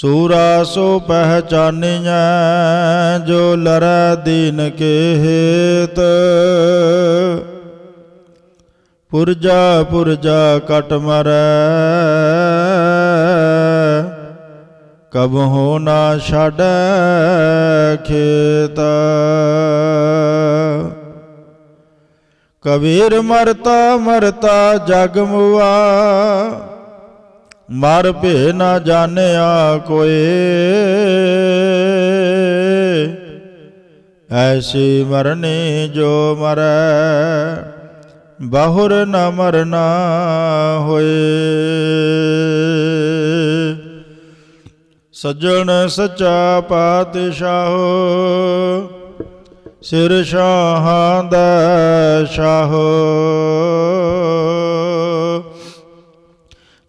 ਸੂਰਾ ਸੋ ਪਹਿਚਾਨਿਆ ਜੋ ਲਰੈ ਦੀਨ ਕੇ ਹੇਤ ਪੁਰਜਾ ਪੁਰਜਾ ਕਟ ਮਰੈ, ਕਬ ਹੋ ਨਾ ਛਾੜੈ ਖੇਤ। ਕਬੀਰ ਮਰਤਾ ਮਰਤਾ ਜਗ ਮੁਆ ਮਰ ਭੇ ਨਾ ਜਾਣਿਆ ਕੋਏ ਐਸੀ ਮਰਨੀ ਜੋ ਮਰੈ, ਬਹੁਰ ਨ ਮਰਨਾ ਹੋਏ। ਸੱਜਣ ਸੱਚਾ ਪਾਤਸ਼ਾਹੋ, ਸਿਰ ਸ਼ਾਹਾਂ ਦਾ ਸ਼ਾਹੋ।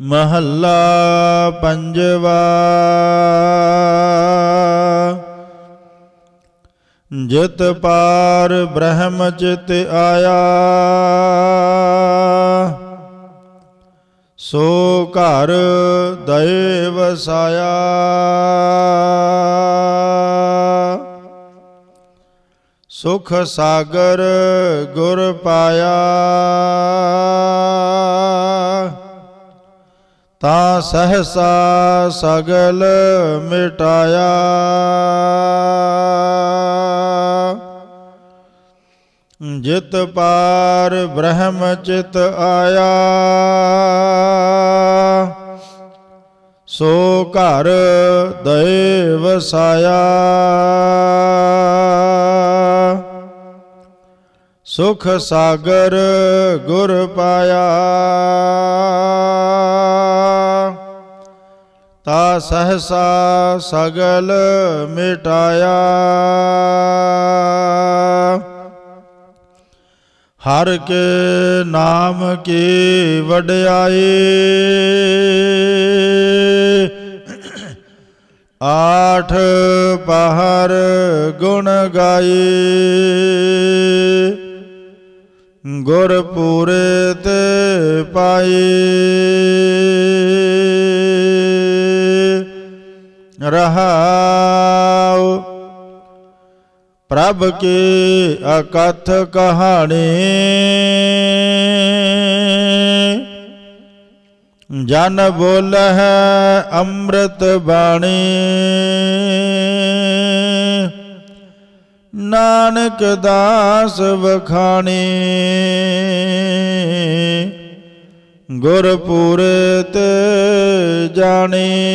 ਮਹੱਲਾ ਪੰਜਵਾ। ਜਿਤ ਪਾਰ ਬ੍ਰਹਮ ਚਿਤ ਆਇਆ, ਸੋ ਘਰ ਦਇ ਵਸਾਇਆ। ਸੁਖ ਸਾਗਰ ਗੁਰ ਪਾਇਆ। ਤਾਂ ਸਹਸਾ ਸਗਲ ਮਿਟਾਇਆ। ਜਿਤ ਪਾਰ ਬ੍ਰਹਮ ਚਿਤ ਆਇਆ। ਸੋ ਘਰ ਦਇ ਵਸਾਇਆ ਸੁਖ ਸਾਗਰ ਗੁਰ ਪਾਇਆ। ਤਾ ਸਹਸਾ ਸਗਲ ਮਿਟਾਇਆ। ਹਰ ਕੇ ਨਾਮ ਕੀ ਵਡਿਆਈ। ਆਠ ਪਹਰ ਗੁਣ ਗਾਈ। ਗੁਰ ਪੂਰੇ ਤੇ ਪਾਈ। ਰਹਾਉ। ਪ੍ਰਭ ਕੀ ਅਕਥ ਕਹਾਣੀ। ਜਨ ਬੋਲ ਹੈ ਅੰਮ੍ਰਿਤ ਬਾਣੀ। ਨਾਨਕ ਦਾਸ ਵਖਾਣੀ। ਗੁਰ ਤੇ ਜਾਣੀ।